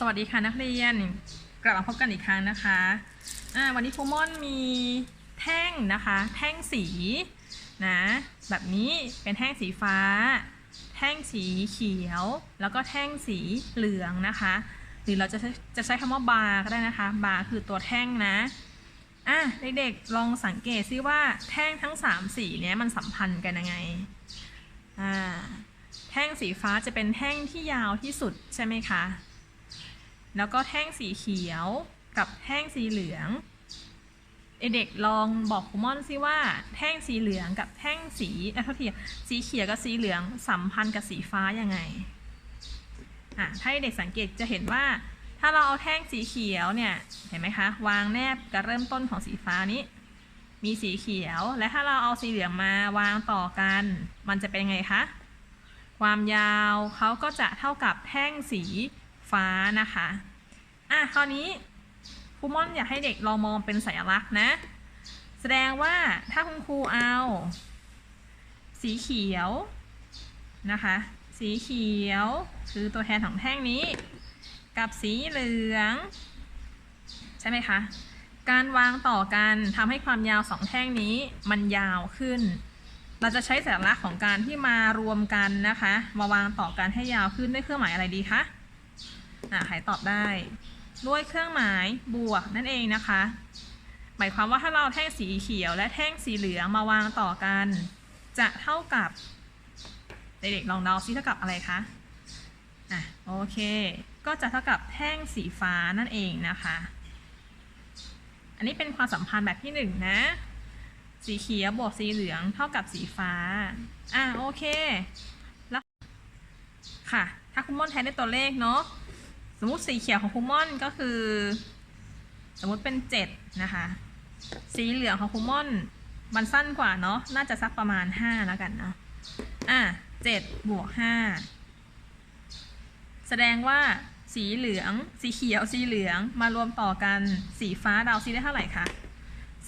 สวัสดีค่ะนักเรียน กลับมาพบกันอีกครั้งนะคะอ่าวันนี้ครูม่อนมีแท่งนะคะ แท่งสีนะแบบนี้เป็นแท่งสีฟ้า แท่งสีเขียว แล้วก็แท่งสีเหลืองนะคะ หรือเราจะใช้จะใช้คำว่าบาร์ก็ได้นะคะ บาร์คือตัวแท่งนะอะเด็กๆลองสังเกตซิว่าแท่งทั้งสามสีเนี้ยมันสัมพันธ์กันยังไงอ่าแท่งสีฟ้าจะเป็นแท่งที่ยาวที่สุดใช่ไหมคะ แล้วก็แท่งสีเขียวกับแท่งสีเหลืองเด็กลองบอกครูม่อนซิว่าแท่งสีเหลืองกับแท่งสีเอ่อโทษทีสีเขียวกับสีเหลืองสัมพันธ์กับสีฟ้ายังไงอะถ้าเด็กสังเกตจะเห็นว่า ถ้าเราเอาแท่งสีเขียวเนี่ยเห็นไหมคะวางแนบกับเริ่มต้นของสีฟ้านี้ มีสีเขียวและถ้าเราเอาสีเหลืองมาวางต่อกัน มันจะเป็นยังไงคะความยาวเขาก็จะเท่ากับแท่งสี ฟ้านะคะ อะคราวนี้ครูม่อนอยากให้เด็กลองมองเป็นสัญลักษณ์นะ แสดงว่าถ้าคุณครูเอา สีเขียวนะคะ สีเขียวคือตัวแทนของแท่งนี้ กับสีเหลือง ใช่ไหมคะ การวางต่อกันทำให้ความยาวสองแท่งนี้มันยาวขึ้นเราจะใช้สัญลักษณ์ของการที่มารวมกันนะคะ มาวางต่อกันให้ยาวขึ้นด้วยเครื่องหมายอะไรดีคะ อ่าใครตอบได้ ด้วยเครื่องหมายบวกนั่นเองนะคะ หมายความว่าถ้าเราเอาแท่งสีเขียวและแท่งสีเหลืองมาวางต่อกัน จะเท่ากับเด็กๆลองเดาซิเท่ากับอะไรคะอะโอเค ก็จะเท่ากับแท่งสีฟ้านั่นเองนะคะ อันนี้เป็นความสัมพันธ์แบบที่หนึ่งนะสีเขียวบวกสีเหลืองเท่ากับสีฟ้า อะโอเค แล้วค่ะ ถ้าคุณม่อนแทนด้วยตัวเลขเนาะ สมมุติสีเขียวของคุณม่อนก็คือ สมมุติเป็นเจ็ดนะคะ สีเหลืองของคุณม่อนมันสั้นกว่าเนาะน่าจะสักประมาณห้าแล้วกันเนาะอะเจ็ดบวกห้าแสดงว่าสีเหลือง สีเขียวสีเหลืองมารวมต่อกันสีฟ้าเดาซิได้เท่าไหร่คะ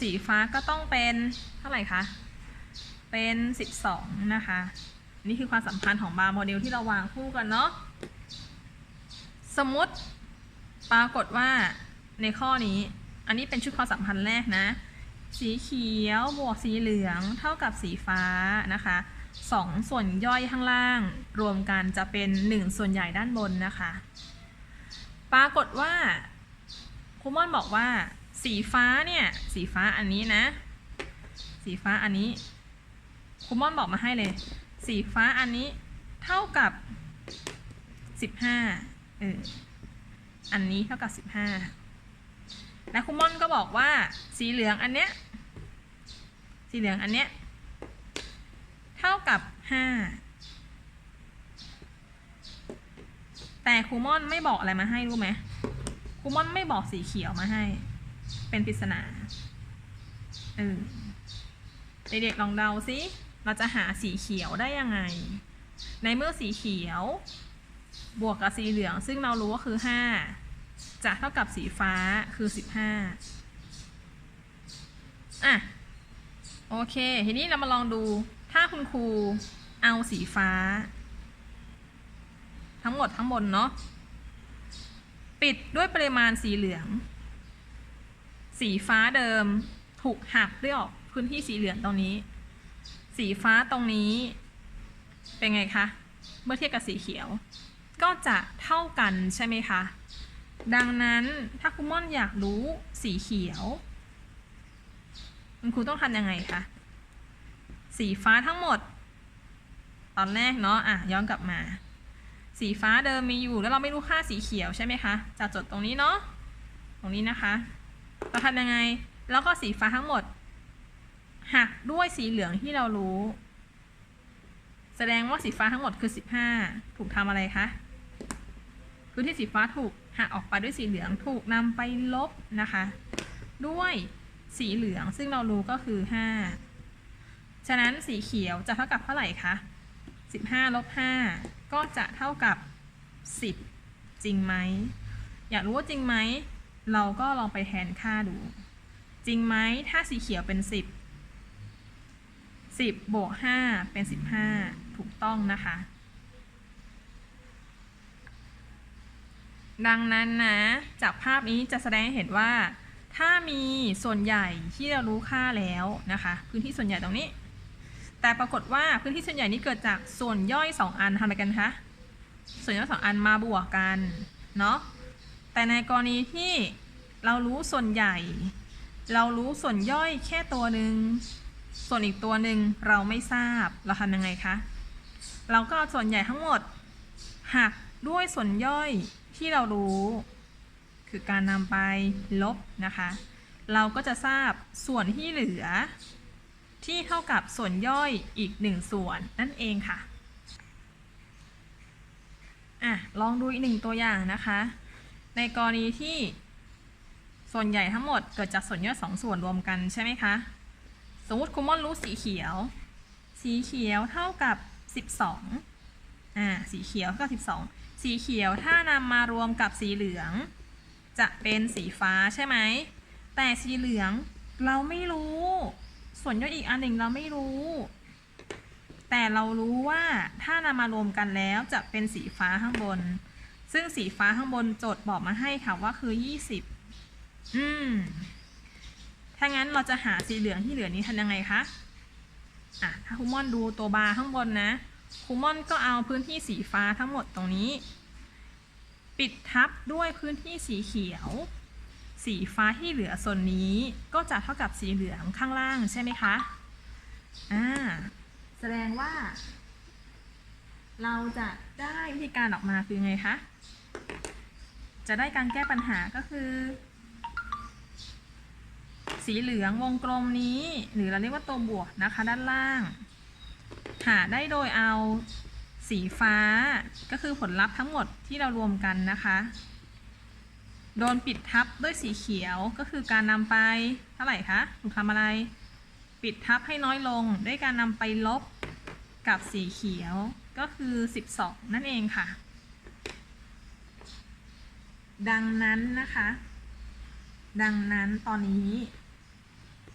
สีฟ้าก็ต้องเป็นเท่าไหร่คะเป็น 12 นะคะ นี่คือความสัมพันธ์ของบาร์โมเดลที่เราวางคู่กันเนาะ สมมติปรากฏว่าในข้อนี้ อันนี้เป็นชุดความสัมพันธ์แรกนะ สีเขียวบวกสีเหลืองเท่ากับสีฟ้านะคะสองส่วนย่อยข้างล่าง รวมกันจะเป็นหนึ่งส่วนใหญ่ด้านบนนะคะ ปรากฏว่าครูม่อนบอกว่า สีฟ้าเนี่ย สีฟ้าอันนี้นะ สีฟ้าอันนี้ครูม่อนบอกมาให้เลย สีฟ้าอันนี้เท่ากับสิบห้า เอออันนี้เท่ากับสิบห้าและครูม่อนก็บอกว่าสีเหลืองอันเนี้ย สีเหลืองอันเนี้ย เท่ากับห้าแต่ครูม่อนไม่บอกอะไรมาให้รู้ไหมครูม่อนไม่บอกสีเขียวมาให้ เป็นปริศนาเออเด็กๆลองเดาซิเราจะหาสีเขียวได้ยังไง ในเมื่อสีเขียว บวกกับสีเหลือง ซึ่งเรารู้ว่าคือห้าจะเท่ากับสีฟ้าคือสิบห้าอะ โอเค ทีนี้เรามาลองดู ถ้าคุณครูเอาสีฟ้า ทั้งหมดทั้งบนเนาะ ปิดด้วยปริมาณสีเหลือง สีฟ้าเดิมถูกหักด้วยออกพื้นที่สีเหลืองตรงนี้ สีฟ้าตรงนี้ เป็นไงคะ เมื่อเทียบกับสีเขียว ก็จะเท่ากันใช่ไหมคะ ดังนั้นถ้าคุณม่อนอยากรู้สีเขียว คุณครูต้องทำยังไงคะ สีฟ้าทั้งหมด ตอนแรกเนาะอะย้อนกลับมา สีฟ้าเดิมมีอยู่แล้วเราไม่รู้ค่าสีเขียวใช่ไหมคะจะจดตรงนี้เนาะตรงนี้นะคะเราทำยังไงแล้วก็สีฟ้าทั้งหมดหักด้วยสีเหลืองที่เรารู้ แสดงว่าสีฟ้าทั้งหมดคือ 15 ถูกทำอะไรคะ คือที่สีฟ้าถูกหักออกไปด้วยสีเหลืองถูกนำไปลบนะคะ ด้วยสีเหลืองซึ่งเรารู้ก็คือ 5 ฉะนั้นสีเขียวจะเท่ากับเท่าไหร่คะ15 ลบ 5 ก็จะเท่ากับ 10 จริงไหม อยากรู้ว่าจริงไหม เราก็ลองไปแทนค่าดู จริงไหมถ้าสีเขียวเป็น 10 10 บวก 5 เป็น 15 ถูกต้องนะคะ ดังนั้นนะ จากภาพนี้จะแสดงให้เห็นว่า ถ้ามีส่วนใหญ่ที่เรารู้ค่าแล้วนะคะ พื้นที่ส่วนใหญ่ตรงนี้ แต่ปรากฏว่าพื้นที่ส่วนใหญ่นี้เกิดจากส่วนย่อย 2 อันทำอะไรกันคะส่วนย่อยสองอันมาบวกกันเนาะแต่ในกรณีที่เรารู้ส่วนใหญ่ เรารู้ส่วนย่อยแค่ตัวหนึ่งส่วนอีกตัวหนึ่งเราไม่ทราบเราทำยังไงคะเราก็เอาส่วนใหญ่ทั้งหมดหักด้วยส่วนย่อย ที่เรารู้คือการนำไปลบนะคะ เราก็จะทราบส่วนที่เหลือ ที่เท่ากับส่วนย่อยอีกหนึ่งส่วนนั่นเองค่ะอะ ลองดูอีกหนึ่งตัวอย่างนะคะ ในกรณีที่ส่วนใหญ่ทั้งหมดเกิดจากส่วนย่อยสองส่วนรวมกันใช่ไหมคะ สมมติคุณมอนรู้สีเขียว สีเขียวเท่ากับ 12อ่าสีเขียวเท่ากับ 12 สีเขียวถ้านำมารวมกับสีเหลือง จะเป็นสีฟ้าใช่ไหม แต่สีเหลืองเราไม่รู้ ส่วนย่อยอีกอันหนึ่งเราไม่รู้ แต่เรารู้ว่าถ้านำมารวมกันแล้วจะเป็นสีฟ้าข้างบน ซึ่งสีฟ้าข้างบนโจทย์บอกมาให้ค่ะว่าคือ 20 อืม ถ้างั้นเราจะหาสีเหลืองที่เหลือนี้ทำยังไงคะ อะ ถ้าคุมอนดูตัวบาร์ข้างบนนะ คุมอนก็เอาพื้นที่สีฟ้าทั้งหมดตรงนี้ ปิดทับด้วยพื้นที่สีเขียว สีฟ้าที่เหลือส่วนนี้ก็จะเท่ากับสีเหลืองข้างล่างใช่ไหมคะอ่าแสดงว่า เราจะได้วิธีการออกมาคือไงคะจะได้การแก้ปัญหาก็คือ สีเหลืองวงกลมนี้ หรือเราเรียกว่าตัวบวกนะคะด้านล่าง หาได้โดยเอาสีฟ้าก็คือผลลัพธ์ทั้งหมดที่เรารวมกันนะคะ โดนปิดทับด้วยสีเขียวก็คือการนำไปเท่าไหร่คะถูกทำอะไร ปิดทับให้น้อยลง ด้วยการนำไปลบกับสีเขียวก็คือ 12 นั่นเองค่ะ ดังนั้นนะคะ ดังนั้นตอนนี้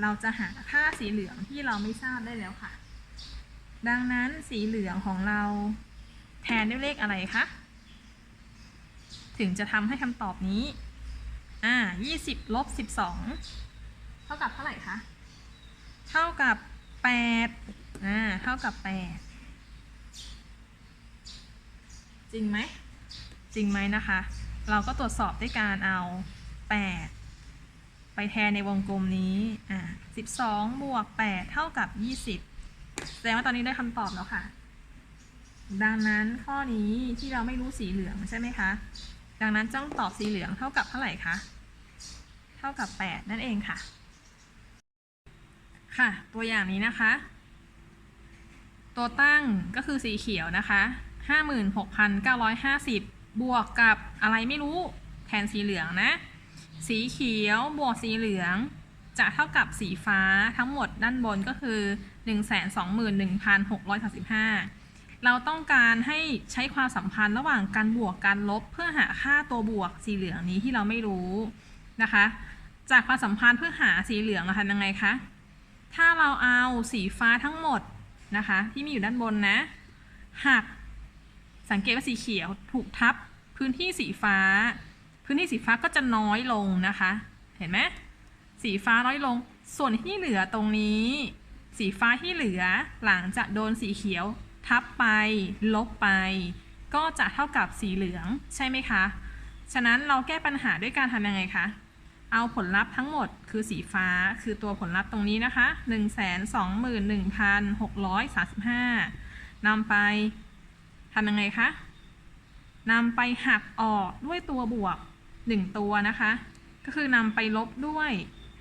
เราจะหาค่าสีเหลืองที่เราไม่ทราบได้แล้วค่ะ ดังนั้นสีเหลืองของเราแทนด้วยเลขอะไรคะ ถึงจะทำให้คำตอบนี้ อ่า 20 ลบ 12 เท่ากับเท่าไหร่คะ เท่ากับ 8 อ่า เท่ากับ 8 จริงไหม จริงไหมนะคะ เราก็ตรวจสอบด้วยการเอา 8ไปแทนในวงกลมนี้ อ่า12 บวก 8 เท่ากับ 20 แสดงว่าตอนนี้ได้คำตอบแล้วค่ะ ดังนั้นข้อนี้ที่เราไม่รู้สีเหลืองใช่ไหมคะ ดังนั้นจ้องตอบสีเหลืองเท่ากับเท่าไหร่คะ เท่ากับ 8 นั่นเองค่ะ ค่ะ ตัวอย่างนี้นะคะ ตัวตั้งก็คือสีเขียวนะคะ 56,950 บวกกับอะไรไม่รู้แทนสีเหลืองนะ สีเขียวบวกสีเหลืองจะเท่ากับสีฟ้าทั้งหมดด้านบนก็คือ121,635 เราต้องการให้ใช้ความสัมพันธ์ระหว่างการบวกการลบเพื่อหาค่าตัวบวกสีเหลืองนี้ที่เราไม่รู้นะคะ จากความสัมพันธ์เพื่อหาสีเหลืองเราทำยังไงคะ ถ้าเราเอาสีฟ้าทั้งหมดนะคะที่มีอยู่ด้านบนนะหักสังเกตว่าสีเขียวถูกทับพื้นที่สีฟ้า พื้นที่สีฟ้าก็จะน้อยลงนะคะ เห็นไหมสีฟ้าน้อยลง ส่วนที่เหลือตรงนี้ สีฟ้าที่เหลือหลังจากโดนสีเขียว ทับไป ลบไป ก็จะเท่ากับสีเหลืองใช่ไหมคะ ฉะนั้นเราแก้ปัญหาด้วยการทำยังไงคะ เอาผลลัพธ์ทั้งหมดคือสีฟ้าคือตัวผลลัพธ์ตรงนี้นะคะ 121,635นำไปทำยังไงคะนำไปหักออกด้วยตัวบวก 1 ตัวนะคะ ก็คือนำไปลบด้วย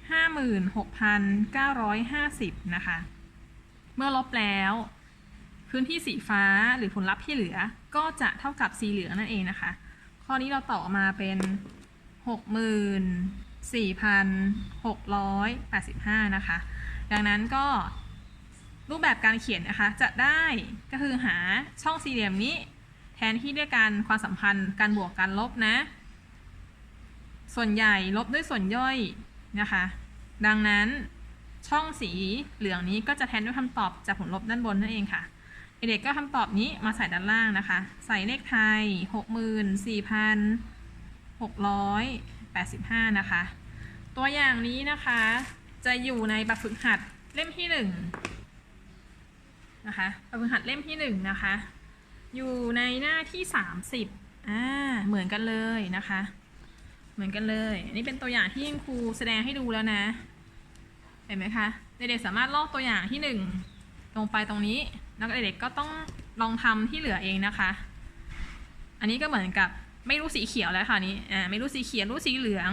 56,950 นะคะ เมื่อลบแล้ว พื้นที่สีฟ้าหรือผลลัพธ์ที่เหลือก็จะเท่ากับสีเหลืองนั่นเองนะคะ ข้อนี้เราต่อมาเป็น 64,685 นะคะ ดังนั้นก็รูปแบบการเขียนนะคะ จะได้ก็คือหาช่องสี่เหลี่ยมนี้ แทนที่ด้วยการความสัมพันธ์การบวกการลบนะ ส่วนใหญ่ลบด้วยส่วนย่อย นะคะ ดังนั้นช่องสีเหลืองนี้ก็จะแทนด้วยคำตอบจากผลลบด้านบนนั่นเองค่ะ เด็กก็คำตอบนี้มาใส่ด้านล่างนะคะ ใส่เลขไทย 64,685 นะคะ ตัวอย่างนี้นะคะจะอยู่ในแบบฝึกหัดเล่มที่ 1 นะคะแบบฝึกหัดเล่มที่ 1 นะคะ อยู่ในหน้าที่ 30อ่าเหมือนกันเลยนะคะ เหมือนกันเลย อันนี้เป็นตัวอย่างที่ครูแสดงให้ดูแล้วนะ เห็นไหมคะ เด็กๆสามารถลอกตัวอย่างที่ 1 ลงไปตรงนี้ แล้วเด็กๆก็ต้องลองทำที่เหลือเองนะคะ อันนี้ก็เหมือนกับไม่รู้สีเขียวแล้วค่ะนี้ อ่า ไม่รู้สีเขียว รู้สีเหลือง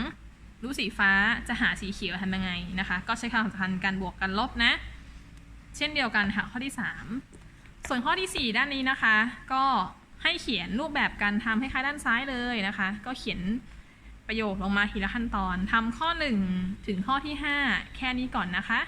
รู้สีฟ้า จะหาสีเขียวทำยังไงนะคะ ก็ใช้ความสำคัญการบวกกันลบนะ เช่นเดียวกันค่ะข้อที่ 3 ส่วนข้อที่ 4 ด้านนี้นะคะ ก็ให้เขียนรูปแบบการทำให้คล้ายด้านซ้ายเลยนะคะ ก็เขียน ประโยคลงมาทีละขั้นตอนทำข้อ 1 ถึงข้อที่ 5 แค่นี้ก่อนนะคะ